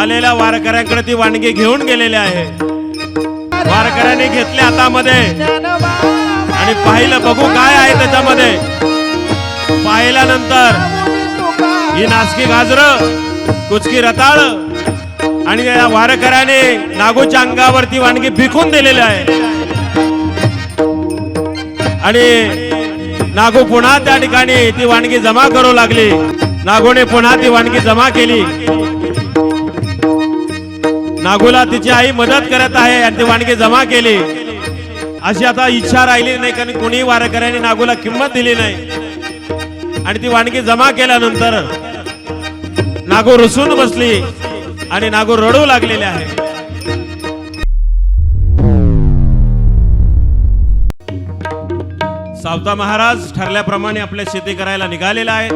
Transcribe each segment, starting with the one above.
आलेल्या वारकऱ्यांकडे ती वाणगी घेऊन गेलेली आहे. वारकऱ्यांनी घेतले हातामध्ये. आणि पाहिलं बघू काय आहे त्याच्यामध्ये. पाहिल्यानंतर ही नासकी गाजर कुचकी रताळ आणि या वारकऱ्याने नागूच्या अंगावरती वाणगी फिकून दिलेली आहे. आणि नागू पुन्हा त्या ठिकाणी ती वाणगी जमा करू लागली. नागूने पुन्हा ती वाणगी जमा केली. नागूला तिची आई मदत करत आहे आणि ती वाणगी जमा केली. अशी आता इच्छा राहिली नाही कारण कोणीही वारकऱ्यांनी नागूला किंमत दिली नाही. आणि ती वाणगी जमा केल्यानंतर नागू रुसून बसली आणि नागू रडू लागलेले आहे. सावता महाराज ठरल्याप्रमाणे आपल्या शेती करायला निघालेला आहे.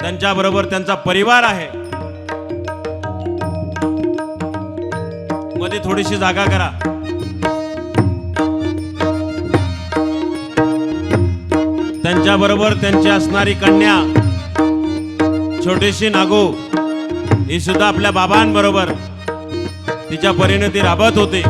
त्यांच्याबरोबर त्यांचा परिवार आहे. मध्ये थोडीशी जागा करा. त्यांच्या बरोबर त्यांची असणारी कन्या छोटीशी नागो ही सुद्धा आपल्या बाबांबरोबर तिच्या परिणती राबत होती.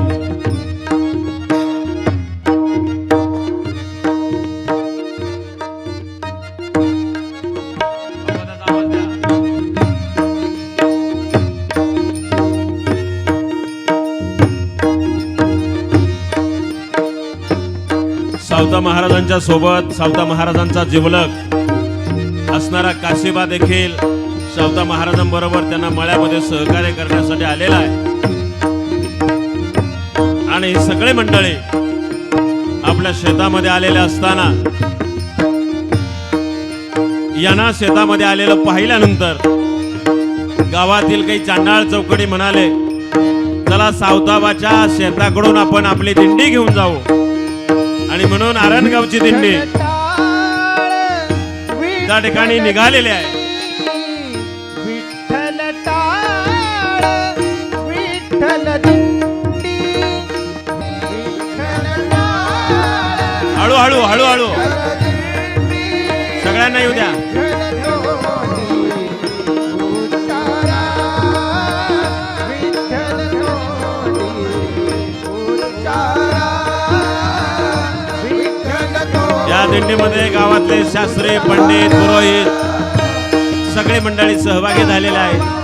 सावता महाराजांच्या सोबत सावता महाराजांचा जिवलक असणारा काशिबा देखील सावता महाराजांबरोबर त्यांना मळ्यामध्ये सहकार्य करण्यासाठी आलेला आहे. आणि हे सगळे मंडळी आपल्या शेतामध्ये आलेले असताना यांना शेतामध्ये आलेलं पाहिल्यानंतर गावातील काही चांडाळ चौकडी म्हणाले चला सावताबाच्या शेताकडून आपण आपली दिंडी घेऊन जाऊ. आणि म्हणून आरणगावची दिंडी त्या ठिकाणी निघालेले आहे. हळूहळू हळूहळू. सगळ्यांना येऊ द्या. दिंडीमध्ये गावातले शास्त्री पंडित पुरोहित सगळे मंडळी सहभागी झालेले आहेत.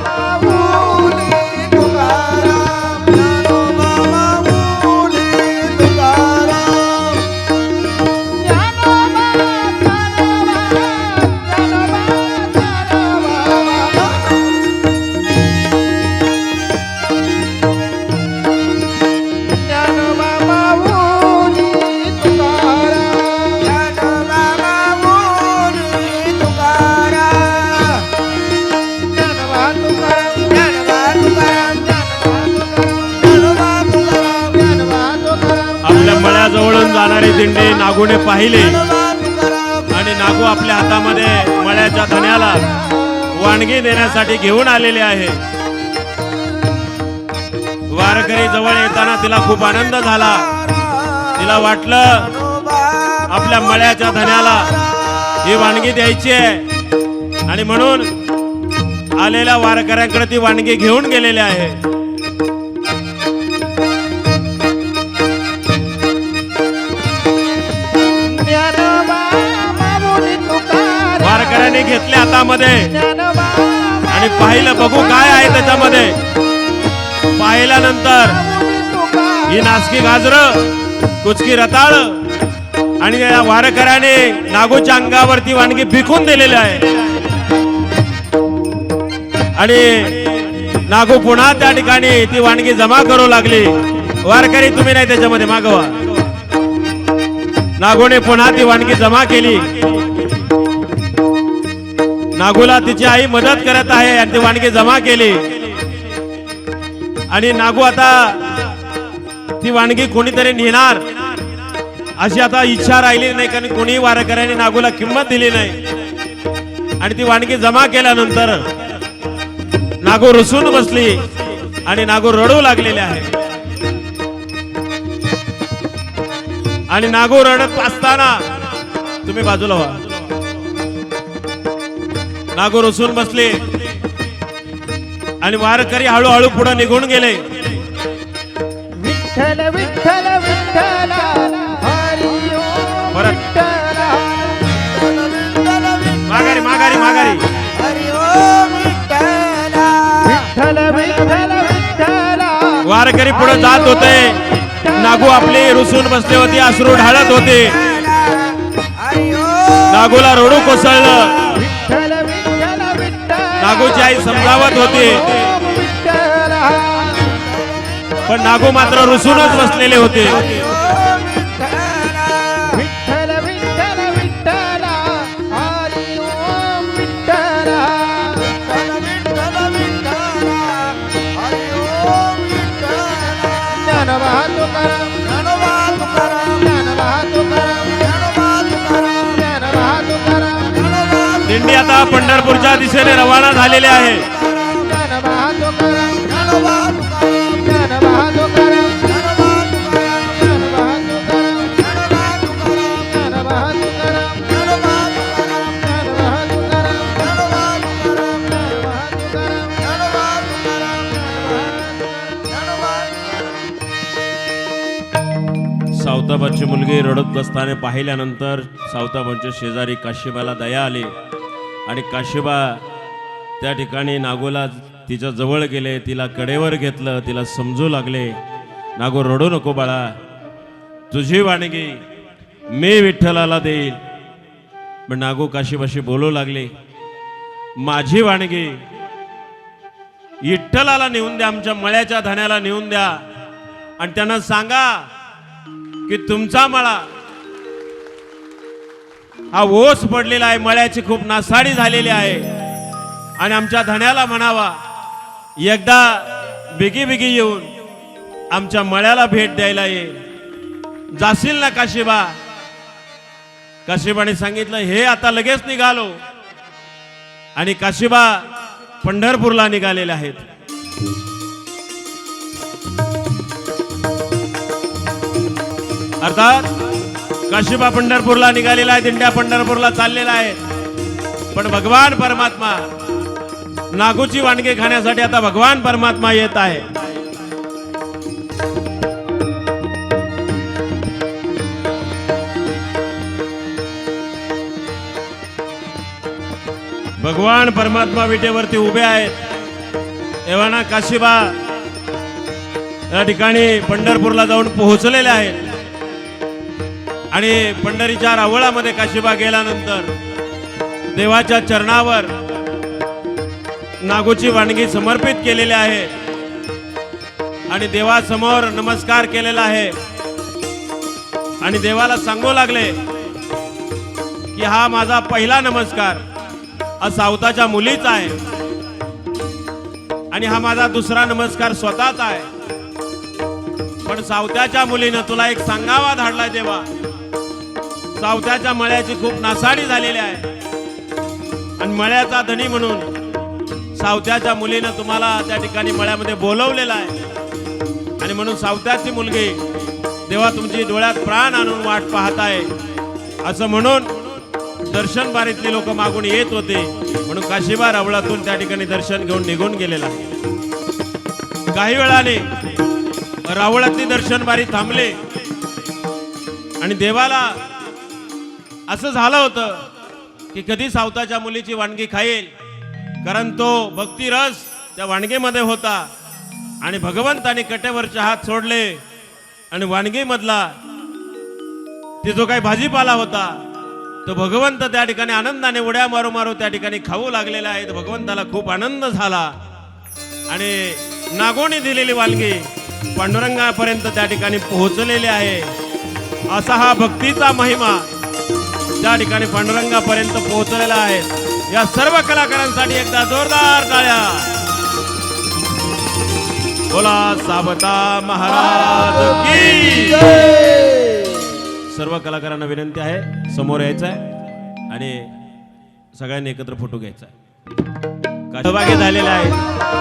जाणारी नागूने पाहिले. आणि नागू आपल्या हातामध्ये मळ्याच्या धन्याला वाणगी देण्यासाठी घेऊन आलेले आहे. वारकरी जवळ येताना तिला खूप आनंद झाला. तिला वाटलं आपल्या मळ्याच्या धन्याला ही वाणगी द्यायची आहे. आणि म्हणून आलेल्या वारकऱ्यांकडे ती वाणगी घेऊन गेलेली आहे. वारकऱ्यांनी घेतले हातामध्ये. आणि पाहिलं बघू काय आहे त्याच्यामध्ये. पाहिल्यानंतर ही नासकी गाजर कुचकी रताळ आणि या वारकऱ्याने नागूच्या अंगावरती वाणगी फिकून दिलेली आहे. आणि नागू पुन्हा त्या ठिकाणी ती वाणगी जमा करू लागली. वारकरी तुम्ही नाही त्याच्यामध्ये मागवा. नागूने पुन्हा ती वाणगी जमा केली. नागूला तिची आई मदत करत आहे आणि ती वाणगी जमा केली. आणि नागू आता ती वाणगी कोणीतरी नेणार अशी आता इच्छा राहिली नाही कारण कोणीही वारकऱ्याने नागूला किंमत दिली नाही. आणि ती वाणगी जमा केल्यानंतर नागू रुसून बसली आणि नागू रडू लागलेले आहे. आणि नागू रडत असताना तुम्ही बाजूला व्हा. नागू रुसून बसले. आणि वारकरी हळूहळू पुढे निघून गेले. विठ्ठल विठ्ठल विठ्ठल माघारी माघारी माघारी. विठ्ठल. विठ्ठल विठ्ठला वारकरी पुढे जात होते. नागू आपले रुसून बसले होते अश्रू ढाळत होते. नागूला रडू कोसळलं. नागूची आई समजावत होती. पण नागू मात्र रुसूनच बसलेले होते. आता पंढरपूरच्या दिशेने रवाना झालेले आहे. ज्ञानोबा सावताबाची मुलगी रडत बसताना पाहिल्यानंतर सावताबाच्या शेजारी काशीबाला दया आली. आणि काशीबा त्या ठिकाणी नागोला तिच्या जवळ गेले तिला कडेवर घेतलं तिला समजू लागले. नागो रडू नको बाळा. तुझी वाणगी मी विठ्ठलाला देईल. पण नागो काशीबाशी बोलू लागले माझी वाणगी विठ्ठलाला नेऊन द्या आमच्या मळ्याच्या धान्याला नेऊन द्या. आणि त्यांना सांगा की तुमचा मळा हा ओस पडलेला आहे मळ्याची खूप नासाडी झालेली आहे. आणि आमच्या धण्याला म्हणावा एकदा बिगी बिगी येऊन आमच्या मळ्याला भेट द्यायला ये. जाशील ना काशिबा? काशिबाने सांगितलं हे आता लगेच निघालो. आणि काशिबा पंढरपूरला निघालेले आहेत. अर्थात काशिबा पंढरपूरला निघालेला आहे दिंड्या पंढरपूरला चाललेला आहे. पण भगवान परमात्मा नागूची वाणगे खाण्यासाठी आता भगवान परमात्मा येत आहे. भगवान परमात्मा विटेवरती उभे आहेत. एव्हाना काशिबा या ठिकाणी पंढरपूरला जाऊन पोहोचलेले आहेत. आणि पंढरीच्या रावळामध्ये काशीबा गेल्यानंतर देवाच्या चरणावर नागोची वाणगी समर्पित केलेली आहे. आणि देवासमोर नमस्कार केलेला आहे. आणि देवाला सांगू लागले की हा माझा पहिला नमस्कार. हा सावताच्या मुलीचा आहे. आणि हा माझा दुसरा नमस्कार स्वतःचा आहे. पण सावत्याच्या मुलीनं तुला एक सांगावा धाडलाय देवा. सावत्याच्या मळ्याची खूप नासाडी झालेली आहे. आणि मळ्याचा धनी म्हणून सावत्याच्या मुलीनं तुम्हाला त्या ठिकाणी मळ्यामध्ये बोलवलेलं आहे. आणि म्हणून सावत्याची मुलगी देवा तुमची डोळ्यात प्राण आणून वाट पाहत आहे. असं म्हणून दर्शन बारीतले लोक मागून येत होते. म्हणून काशीबा रावळातून त्या ठिकाणी दर्शन घेऊन निघून गेलेला. आहे काही वेळाने रावळातली दर्शन बारी थांबले. आणि देवाला असं झालं होतं की कधी सावताच्या मुलीची वाणगी खाईल कारण तो भक्तिरस त्या वाणगीमध्ये होता. आणि भगवंताने कटेवरचे हात सोडले आणि वाणगीमधला ते जो काही भाजीपाला होता तो भगवंत त्या ठिकाणी आनंदाने उड्या मारू मारू त्या ठिकाणी खाऊ लागलेला आहे. तर भगवंताला खूप आनंद झाला आणि नागोनी दिलेली वालगी पांडुरंगापर्यंत त्या ठिकाणी पोहोचलेली आहे. असा हा भक्तीचा महिमा त्या ठिकाणी पांडुरंगापर्यंत पोहोचलेला आहे या सर्व कलाकारांसाठी एकदा जोरदार टाळ्या. बोला साबता महाराज की सर्व कलाकारांना विनंती आहे समोर यायचं आहे आणि सगळ्यांनी एकत्र फोटो घ्यायचा आहे. सहभागी झालेला आहे.